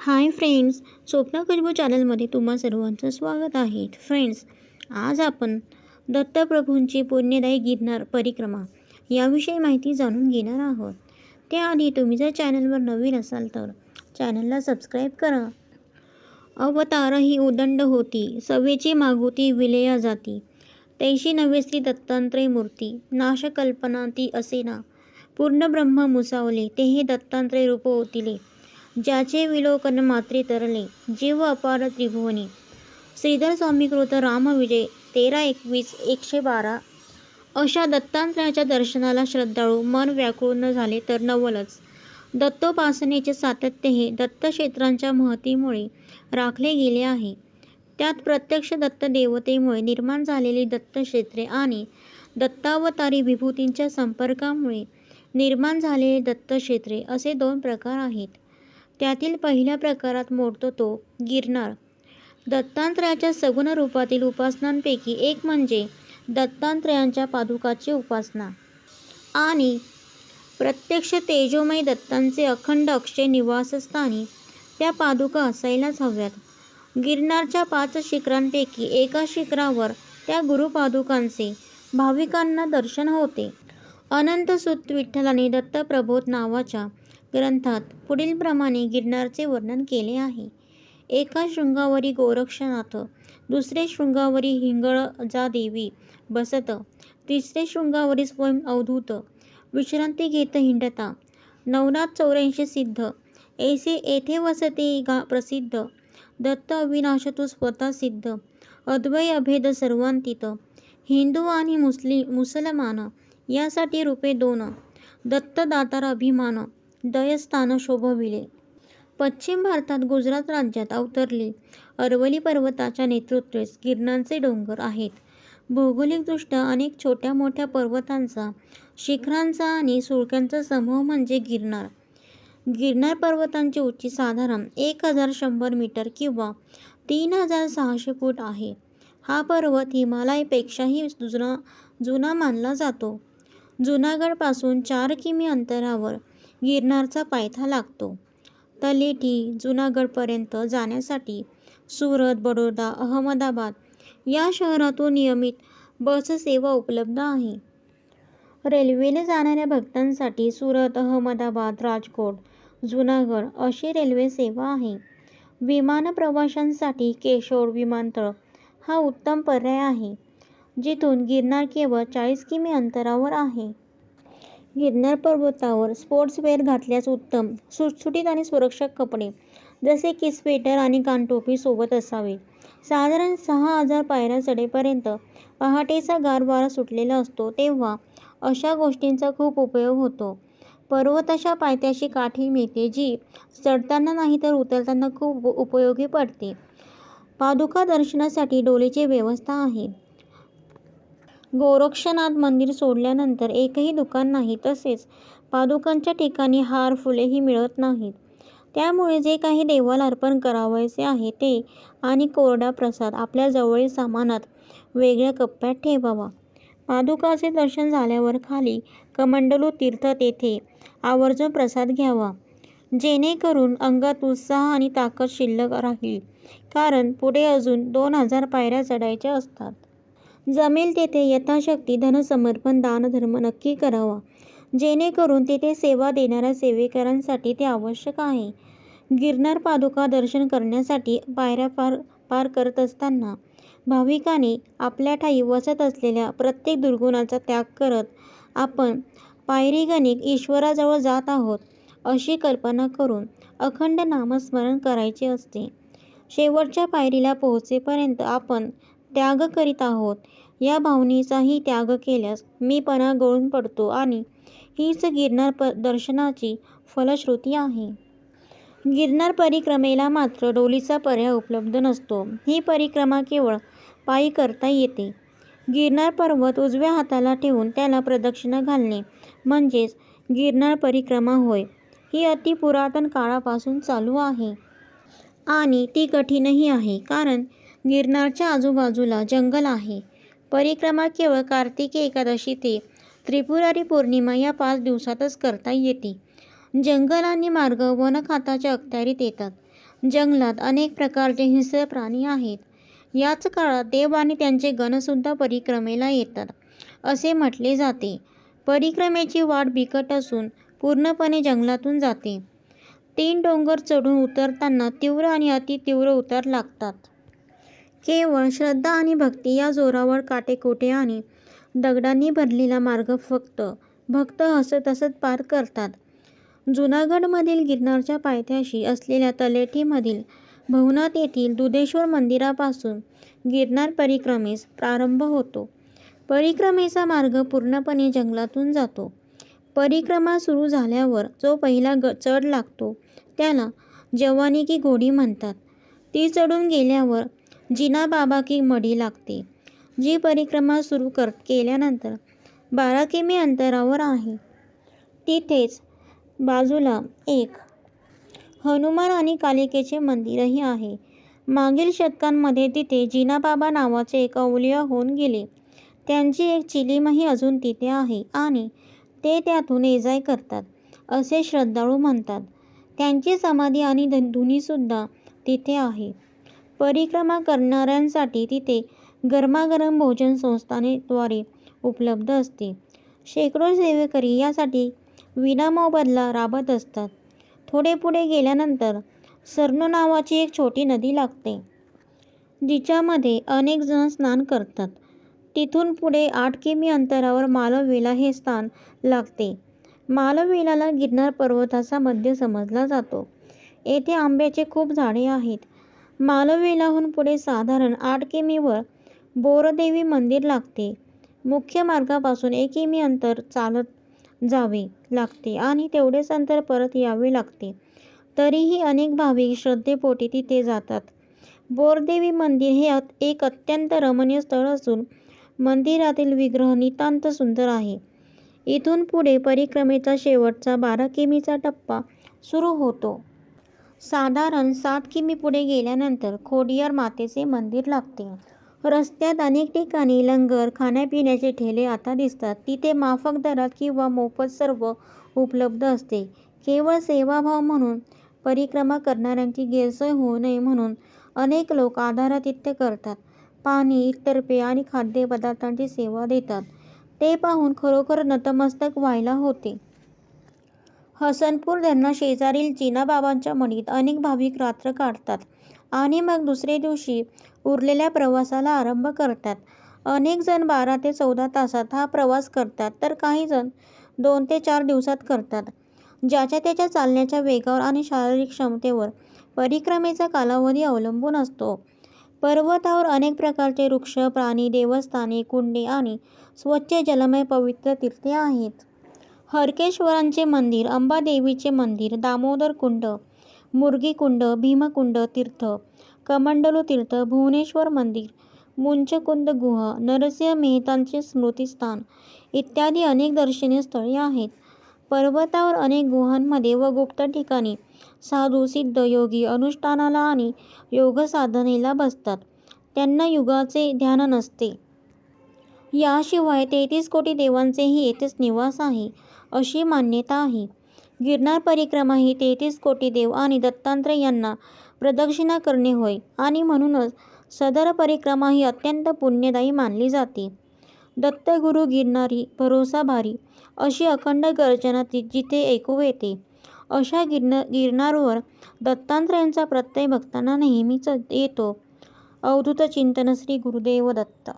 Hi friends Swapna Khushboo चॅनलमध्ये तुम्हा सर्वांचं स्वागत आहे. फ्रेंड्स आज आपण दत्तप्रभूंची पुण्यदायी गिरणार परिक्रमा याविषयी माहिती जाणून घेणार आहोत. त्याआधी तुम्ही जर चॅनलवर नवीन असाल तर चॅनलला सबस्क्राईब करा. अवतार ही उदंड होती सवेची मागुती विलया जाती. तैशी नवे श्री दत्तांत्रय मूर्ती नाशकल्पना ती असेना पूर्ण ब्रह्म मुसावले ते हे दत्तात्रय रूप होतिले ज्याचे विलोकन मात्रे तरले. जीव अपार त्रिभुवनी. श्रीधर स्वामीकृत रामविजय तेरा एकवीस एकशे बारा. अशा दत्तात्रयाच्या दर्शनाला श्रद्धाळू मन व्याकुळ न झाले तर नवलच. दत्तोपासनेचे सातत्य हे दत्तक्षेत्रांच्या महतीमुळे राखले गेले आहे. त्यात प्रत्यक्ष दत्तदेवतेमुळे निर्माण झालेली दत्तक्षेत्रे आणि दत्तावतारी विभूतींच्या संपर्कामुळे निर्माण झालेले दत्तक्षेत्रे असे दोन प्रकार आहेत. त्यातील पहिल्या प्रकारात मोडतो तो गिरनार. दत्तात्रयाच्या सगुण रूपातील उपासनांपैकी एक म्हणजे दत्तात्रयांच्या पादुकाची उपासना. आणि प्रत्यक्ष तेजोमय दत्तांचे अखंड अक्षय निवासस्थानी त्या पादुका असायलाच हव्यात. गिरनारच्या पाच शिखरांपैकी एका शिखरावर त्या गुरुपादुकांचे भाविकांना दर्शन होते. अनंतसुत विठ्ठलाने दत्तप्रबोध नावाच्या ग्रंथात पुढीलप्रमाणे गिरनारचे वर्णन केले आहे. एका शृंगावरी गोरक्षनाथ दुसरे शृंगावरी हिंगळजादेवी बसत तिसरे शृंगावरी स्वयं अवधूत विश्रांती घेत हिंडता नवनाथ चौऱ्याऐंशी सिद्ध ऐसे येथे वसते गा प्रसिद्ध दत्त अविनाश तू स्वतः सिद्ध अद्वय अभेद सर्वांतीत हिंदू आणि मुस्लिम मुसलमान यासाठी रूपे दोन दत्तदातार अभिमान दयस्थान शोभविले. पश्चिम भारतात गुजरात राज्यात अवतरले. अरवली पर्वताच्या नेतृत्वेस गिरनारचे डोंगर आहेत. भौगोलिकदृष्ट्या अनेक छोट्या मोठ्या पर्वतांचा शिखरांचा आणि सुळक्यांचा समूह म्हणजे गिरनार. गिरनार पर्वतांची उंची साधारण एक हजार शंभर मीटर किंवा तीन हजार सहाशे फूट आहे. हा पर्वत हिमालयापेक्षाही जुना जुना मानला जातो. जुनागडपासून चार किमी अंतरावर गिरनारचा पायथा लागतो. तलेटी जुनागडपर्यंत जाण्यासाठी सुरत बडोदा अहमदाबाद या शहरातून नियमित बससेवा उपलब्ध आहे. रेल्वेने जाणाऱ्या भक्तांसाठी सुरत अहमदाबाद राजकोट जुनागड अशी रेल्वे सेवा आहे. विमान प्रवाशांसाठी केशोर विमानतळ हा उत्तम पर्याय आहे. जिथून गिरनार केवळ चाळीस किमी अंतरावर आहे. गिरनार पर्वतावर स्पोर्ट्सवेअर घातल्यास उत्तम सुटसुटीत आणि सुरक्षक कपडे जसे की स्वेटर आणि कानटोपी सोबत असावे. साधारण सहा हजार पायऱ्या चढेपर्यंत पहाटेचा गार वारा सुटलेला असतो तेव्हा अशा गोष्टींचा खूप उपयोग होतो. पर्वताच्या पायथ्याशी काठी मिळते जी चढताना नाही तर उतरताना खूप उपयोगी पडते. पादुका दर्शनासाठी डोलीची व्यवस्था आहे. गोरक्षनाथ मंदिर सोडल्यानंतर एकही दुकान नाही तसेच पादुकांच्या ठिकाणी हार फुलेही मिळत नाहीत. त्यामुळे जे काही देवाला अर्पण करावयाचे आहे ते आणि कोरडा प्रसाद आपल्या जवळील सामानात वेगळ्या कप्प्यात ठेवावा. पादुकाचे दर्शन झाल्यावर खाली कमंडलू तीर्थ तेथे आवर्जून प्रसाद घ्यावा. जेणेकरून अंगात उत्साह आणि ताकद शिल्लक राहील. कारण पुढे अजून दोन हजार पायऱ्या चढायच्या असतात. जमेल तेथे यथाशक्ती धनसमर्पण दानधर्म नक्की करावा. जेणेकरून तेथे सेवा देणाऱ्या सेवेकरांसाठी ते आवश्यक आहे. गिरनार पादुका दर्शन करण्यासाठी पायऱ्या पार पार करत असताना भाविकाने आपल्या ठाई वसत असलेल्या प्रत्येक दुर्गुणाचा त्याग करत आपण पायरीगणिक ईश्वराजवळ जात आहोत अशी कल्पना करून अखंड नामस्मरण करायचे असते. शेवटच्या पायरीला पोहोचेपर्यंत आपण त्याग करीत आहोत. या भावनेचाही त्याग केल्यास मीपणा गळून पडतो आणि हीच गिरनार दर्शनाची फलश्रुती आहे. गिरनार परिक्रमेला मात्र डोलीचा पर्याय उपलब्ध नसतो. ही परिक्रमा केवळ पायी करता येते. गिरनार पर्वत उजव्या हाताला ठेवून त्याला प्रदक्षिणा घालणे म्हणजेच गिरनार परिक्रमा होय. ही अति पुरातन काळापासून चालू आहे. आणि ती कठीणही आहे कारण गिरनारच्या आजूबाजूला जंगल आहे. परिक्रमा केवळ कार्तिकी एकादशी ते त्रिपुरारी पौर्णिमा या पाच दिवसातच करता येते जंगल आणि मार्ग वनखाताच्या अखत्यारीत येतात जंगलात अनेक प्रकारचे हिंस्र प्राणी आहेत. याच काळात देव आणि त्यांचे गणसुद्धा परिक्रमेला येतात, असे म्हटले जाते. परिक्रमेची वाट बिकट असून पूर्णपणे जंगलातून जाते. तीन डोंगर चढून उतरताना तीव्र आणि अतितीव्र उतार लागतात. केवळ श्रद्धा आणि भक्ती या जोरावर काटेकोटे आणि दगडांनी भरलेला मार्ग फक्त भक्त हसत हसत पार करतात. जुनागडमधील गिरनारच्या पायथ्याशी असलेल्या तलेठीमधील भवनाथ येथील दुधेश्वर मंदिरापासून गिरनार परिक्रमेस प्रारंभ होतो. परिक्रमेचा मार्ग पूर्णपणे जंगलातून जातो. परिक्रमा सुरू झाल्यावर जो पहिला चढ लागतो त्याला जवानी की घोडी म्हणतात. ती चढून गेल्यावर जिनाबाबा की मढी लागते, जी परिक्रमा सुरू केल्यानंतर बारा किमी अंतरावर आहे. तिथेच बाजूला एक हनुमान आणि कालिकेचे मंदिरही आहे. मागील शतकांमध्ये तिथे जिनाबाबा नावाचे एक अवलिया होऊन गेले. त्यांची एक चिलीमही अजून तिथे आहे आणि ते त्यातून एजाय करतात, असे श्रद्धाळू म्हणतात. त्यांची समाधी आणि धुनीसुद्धा तिथे आहे. परिक्रमा करणाऱ्यांसाठी तिथे गरमागरम भोजन संस्थानेद्वारे उपलब्ध असते. शेकडो सेवेकरी यासाठी विनामोबदला राबत असतात. थोडे पुढे गेल्यानंतर सरनू नावाची एक छोटी नदी लागते. जिच्यामध्ये अनेक जण स्नान करतात. तिथून पुढे आठ किमी अंतरावर मालववेला हे स्थान लागते. मालवेलाला गिरनार पर्वताचा मध्य समजला जातो. येथे आंब्याचे खूप झाडे आहेत. मालवेलाहून पुढे साधारण आठ किमीवर बोरदेवी मंदिर लागते. मुख्य मार्गापासून एक किमी अंतर चालत जावे लागते आणि तेवढेच अंतर परत यावे लागते. तरीही अनेक भाविक श्रद्धेपोटी तिथे जातात. बोरदेवी मंदिर हे एक अत्यंत रमणीय स्थळ असून मंदिरातील विग्रह नितांत सुंदर आहे. इथून पुढे परिक्रमेचा शेवटचा बारा किमीचा टप्पा सुरू होतो. साधारण सात किमी पुढे गेल्यानंतर खोडियार मातेचे मंदिर लागते. रस्त्यात अनेक ठिकाणी लंगर, खाण्यापिण्याचे ठेले आता दिसतात. तिथे माफक दरात किंवा मोफत सर्व उपलब्ध असते. केवळ सेवाभाव म्हणून परिक्रमा करणाऱ्यांची गैरसोय होऊ नये म्हणून अनेक लोक आदरातिथ्य करतात. पाणी, इतर पेय आणि खाद्यपदार्थांची सेवा देतात. ते पाहून खरोखर नतमस्तक व्हायला होते. हसनपूर धरणाशेजारील जिनाबाबांच्या मढीत अनेक भाविक रात्र काढतात आणि मग दुसरे दिवशी उरलेल्या प्रवासाला आरंभ करतात. अनेक जण बारा ते चौदा तासात हा प्रवास करतात तर काही जण दोन ते चार दिवसात करतात. ज्याच्या त्याच्या चालण्याच्या वेगावर आणि शारीरिक क्षमतेवर परिक्रमेचा कालावधी अवलंबून असतो. पर्वतावर अनेक प्रकारचे वृक्ष, प्राणी, देवस्थाने, कुंडे आणि स्वच्छ जलमय पवित्र तीर्थे आहेत. हरकेश्वरांचे मंदिर, अंबादेवीचे मंदिर, दामोदर कुंड, मुर्गीकुंड, भीमकुंड तीर्थ, कमंडलू तीर्थ, भुवनेश्वर मंदिर, मुंचकुंद गुहा, नरसिंह मेहतांचे स्मृतिस्थान इत्यादी अनेक दर्शनीय स्थळे आहेत. पर्वतावर अनेक गुहांमध्ये व गुप्त ठिकाणी साधू, सिद्ध, योगी अनुष्ठानाला आणि योगसाधनेला बसतात. त्यांना युगाचे ध्यान नसते. याशिवाय तेहतीस कोटी देवांचेही येथेच निवास आहे, अशी मान्यता आहे. गिरनार परिक्रमा ही तेहतीस कोटी देव आणि दत्तांत्र यांना प्रदक्षिणा करणे होय आणि म्हणूनच सदर परिक्रमा ही अत्यंत पुण्यदायी मानली जाते. दत्तगुरू गिरनारी भरोसा भारी अशी अखंड गर्जना जिथे ऐकू येते, अशा गिरनारवर दत्तात्रेयांचा प्रत्यय भक्तांना नेहमीच येतो. अवधूत चिंतन श्री गुरुदेव दत्त